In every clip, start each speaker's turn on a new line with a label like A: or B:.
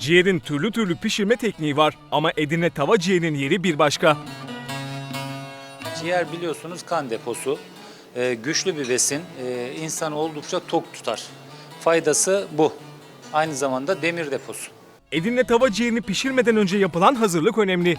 A: Ciğerin türlü türlü pişirme tekniği var ama Edirne tava ciğerinin yeri bir başka.
B: Ciğer biliyorsunuz kan deposu. Ee, güçlü bir besin. Ee, insanı oldukça tok tutar. Faydası bu. Aynı zamanda demir deposu.
A: Edirne tava ciğerini pişirmeden önce yapılan hazırlık önemli.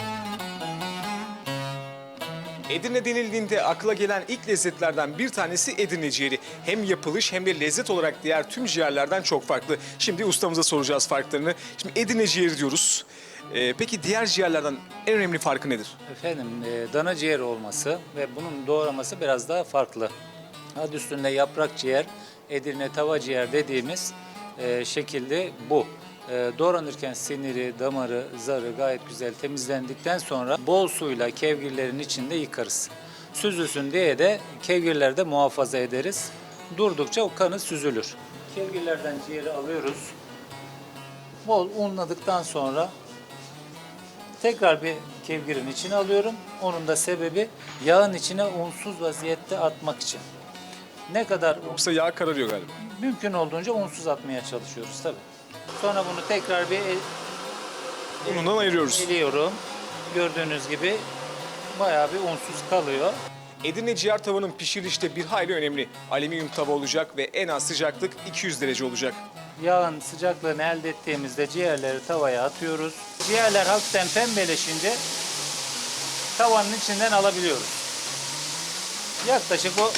C: Edirne denildiğinde akla gelen ilk lezzetlerden bir tanesi Edirne ciğeri. Hem yapılış hem de lezzet olarak diğer tüm ciğerlerden çok farklı. Şimdi ustamıza soracağız farklarını. Şimdi Edirne ciğeri diyoruz. Ee, peki diğer ciğerlerden en önemli farkı nedir?
B: Efendim e, dana ciğeri olması ve bunun doğraması biraz daha farklı. Adı üstünde yaprak ciğer, Edirne tava ciğer dediğimiz e, şekilde bu. E, doğranırken siniri, damarı, zarı gayet güzel temizlendikten sonra bol suyla kevgirlerin içinde yıkarız. Süzülsün diye de kevgirlerde muhafaza ederiz. Durdukça o kanı süzülür. Kevgirlerden ciğeri alıyoruz. Bol unladıktan sonra Tekrar bir kevgirin içine alıyorum. Onun da sebebi yağın içine unsuz vaziyette atmak için. Ne kadar
C: Yoksa yağ kararıyor galiba.
B: mümkün olduğunca unsuz atmaya çalışıyoruz tabii. Sonra bunu tekrar bir el-
C: Unundan ayırıyoruz.
B: eliyorum. Gördüğünüz gibi bayağı bir unsuz kalıyor.
C: Edirne ciğer tavanın pişirişte bir hayli önemli. Alüminyum tava olacak ve en az sıcaklık 200 derece olacak.
B: Yağın sıcaklığını elde ettiğimizde ciğerleri tavaya atıyoruz. Ciğerler hafiften pembeleşince tavanın içinden alabiliyoruz. Yaklaşık o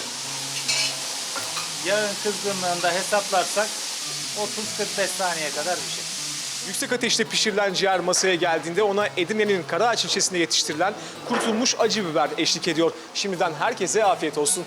B: yağın kızgınlığında hesaplarsak 30-45 saniye kadar bir şey.
C: Yüksek ateşte pişirilen ciğer masaya geldiğinde ona Edirne'nin Karaağaç ilçesinde yetiştirilen kurutulmuş acı biber eşlik ediyor. Şimdiden herkese afiyet olsun.